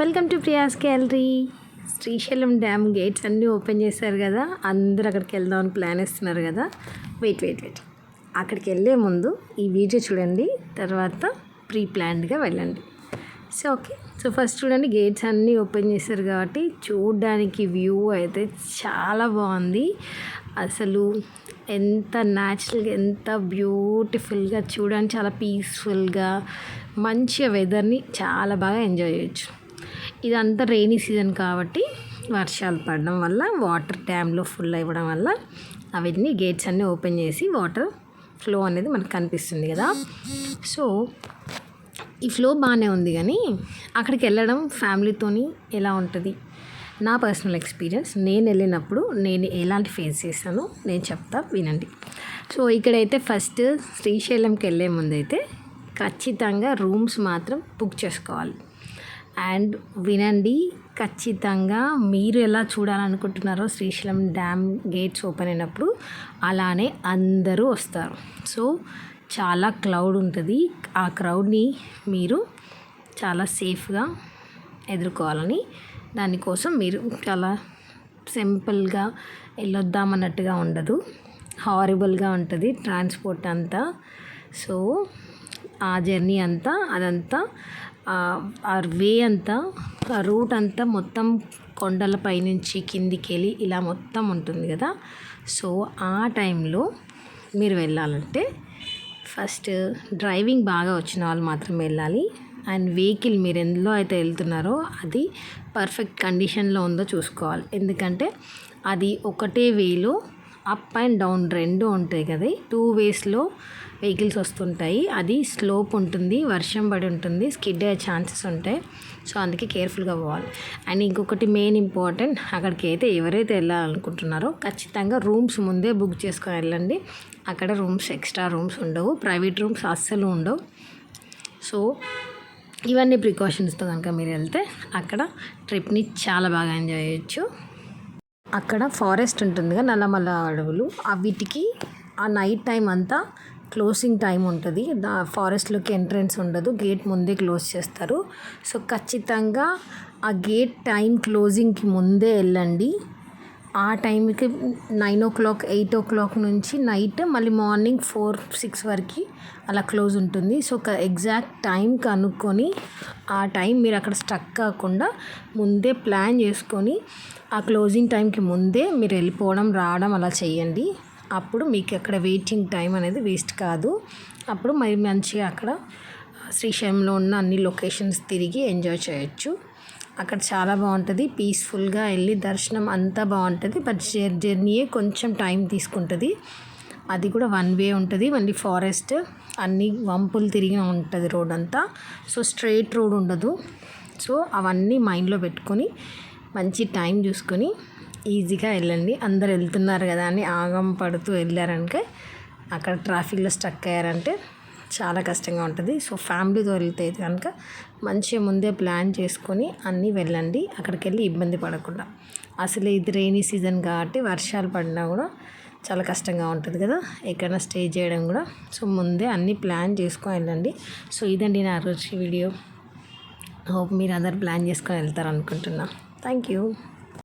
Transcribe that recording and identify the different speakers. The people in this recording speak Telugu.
Speaker 1: Welcome to Priya's gallery Srisailam dam gates అన్నీ ఓపెన్ చేశారు కదా. అందరూ అక్కడికి వెళ్దామని ప్లాన్ ఇస్తున్నారు కదా. వెయిట్ వెయిట్ వెయిట్ అక్కడికి వెళ్ళే ముందు ఈ వీడియో చూడండి. తర్వాత ప్రీ ప్లాన్డ్గా వెళ్ళండి. సో ఓకే సో ఫస్ట్ చూడండి గేట్స్ అన్నీ ఓపెన్ చేశారు కాబట్టి చూడడానికి వ్యూ అయితే చాలా బాగుంది. అసలు ఎంత న్యాచురల్గా ఎంత బ్యూటిఫుల్గా చూడడానికి చాలా పీస్ఫుల్గా మంచిగా వెదర్ని చాలా బాగా ఎంజాయ్ చేయొచ్చు. ఇదంతా రెయినీ సీజన్ కాబట్టి వర్షాలు పడడం వల్ల వాటర్ డ్యామ్లో ఫుల్ అవ్వడం వల్ల అవన్నీ గేట్స్ అన్నీ ఓపెన్ చేసి వాటర్ ఫ్లో అనేది మనకు కనిపిస్తుంది కదా. సో ఈ ఫ్లో బాగానే ఉంది కానీ అక్కడికి వెళ్ళడం ఫ్యామిలీతోని ఎలా ఉంటుంది? నా పర్సనల్ ఎక్స్పీరియన్స్ నేను వెళ్ళినప్పుడు నేను ఎలాంటి ఫేస్ చేశానో నేను చెప్తా వినండి. సో ఇక్కడైతే ఫస్ట్ శ్రీశైలంకి వెళ్ళే ముందైతే ఖచ్చితంగా రూమ్స్ మాత్రం బుక్ చేసుకోవాలి. అండ్ వినండి ఖచ్చితంగా మీరు ఎలా చూడాలనుకుంటున్నారో శ్రీశైలం డ్యామ్ గేట్స్ ఓపెన్ అయినప్పుడు అలానే అందరూ వస్తారు. సో చాలా క్లౌడ్ ఉంటుంది. ఆ క్రౌడ్ని మీరు చాలా సేఫ్గా ఎదుర్కోవాలని దానికోసం మీరు చాలా సింపుల్గా వెళ్ళొద్దామన్నట్టుగా ఉండదు. హారిబుల్గా ఉంటుంది ట్రాన్స్పోర్ట్ అంతా. సో ఆ జర్నీ అంతా అదంతా ఆ వే అంతా ఆ రూట్ అంతా మొత్తం కొండలపై నుంచి కిందికి వెళ్ళి ఇలా మొత్తం ఉంటుంది కదా. సో ఆ టైంలో మీరు వెళ్ళాలంటే ఫస్ట్ డ్రైవింగ్ బాగా వచ్చిన వాళ్ళు మాత్రమే వెళ్ళాలి. అండ్ వెహికల్ మీరు ఎందులో అయితే వెళ్తున్నారో అది పర్ఫెక్ట్ కండిషన్లో ఉందో చూసుకోవాలి. ఎందుకంటే అది ఒకటే వేలో అప్ అండ్ డౌన్ రెండు ఉంటాయి కదా. టూ వేస్లో వెహికల్స్ వస్తుంటాయి. అది స్లోప్ ఉంటుంది వర్షం పడి ఉంటుంది స్కిడ్ అయ్యే ఛాన్సెస్ ఉంటాయి. సో అందుకే కేర్ఫుల్గా పోవాలి. అండ్ ఇంకొకటి మెయిన్ ఇంపార్టెంట్ అక్కడికి అయితే ఎవరైతే వెళ్ళాలనుకుంటున్నారో ఖచ్చితంగా రూమ్స్ ముందే బుక్ చేసుకొని వెళ్ళండి. అక్కడ రూమ్స్ ఎక్స్ట్రా రూమ్స్ ఉండవు ప్రైవేట్ రూమ్స్ అస్సలు ఉండవు. సో ఇవన్నీ ప్రికాషన్స్తో కనుక మీరు వెళ్తే అక్కడ ట్రిప్ని చాలా బాగా ఎంజాయ్ చేయొచ్చు. అక్కడ ఫారెస్ట్ ఉంటుందిగా నల్లమల్ల అడవులు. అవిటికి వీటికి ఆ నైట్ టైం అంతా క్లోజింగ్ టైం ఉంటుంది. దా ఫారెస్ట్లోకి ఎంట్రన్స్ ఉండదు. గేట్ ముందే క్లోజ్ చేస్తారు. సో ఖచ్చితంగా ఆ గేట్ టైం క్లోజింగ్కి ముందే వెళ్ళండి. ఆ టైంకి nine o'clock eight o'clock నుంచి నైట్ మళ్ళీ మార్నింగ్ ఫోర్ సిక్స్ వరకు అలా క్లోజ్ ఉంటుంది. సో ఒక ఎగ్జాక్ట్ టైం కనుక్కొని ఆ టైం మీరు అక్కడ స్టక్ కాకుండా ముందే ప్లాన్ చేసుకొని ఆ క్లోజింగ్ టైంకి ముందే మీరు వెళ్ళిపోవడం రావడం అలా చేయండి. అప్పుడు మీకు అక్కడ వెయిటింగ్ టైం అనేది వేస్ట్ కాదు. అప్పుడు మరి మంచిగా అక్కడ శ్రీశైలంలో ఉన్న అన్ని లొకేషన్స్ తిరిగి ఎంజాయ్ చేయొచ్చు. అక్కడ చాలా బాగుంటుంది. పీస్ఫుల్గా వెళ్ళి దర్శనం అంతా బాగుంటుంది. బట్ జర్నీయే కొంచెం టైం తీసుకుంటుంది. అది కూడా వన్ వే ఉంటుంది. మళ్ళీ ఫారెస్ట్ అన్ని వంపులు తిరిగి ఉంటుంది రోడ్ అంతా. సో స్ట్రైట్ రోడ్ ఉండదు. సో అవన్నీ మైండ్లో పెట్టుకొని మంచి టైం చూసుకొని ఈజీగా వెళ్ళండి. అందరు వెళ్తున్నారు కదా అని ఆగం పడుతూ వెళ్ళారంటే అక్కడ ట్రాఫిక్లో స్టక్ అయ్యారంటే చాలా కష్టంగా ఉంటుంది. సో ఫ్యామిలీతో వెళ్తే కనుక మంచిగా ముందే ప్లాన్ చేసుకొని అన్నీ వెళ్ళండి. అక్కడికి వెళ్ళి ఇబ్బంది పడకుండా. అసలు ఇది రెయినీ సీజన్ కాబట్టి వర్షాలు పడినా కూడా చాలా కష్టంగా ఉంటుంది కదా. ఎక్కడైనా స్టే చేయడం కూడా. సో ముందే అన్నీ ప్లాన్ చేసుకొని వెళ్ళండి. సో ఇదండి నా రోజు వీడియో. హోప్ మీరు అందరు ప్లాన్ చేసుకొని వెళ్తారు అనుకుంటున్నా థ్యాంక్ యూ.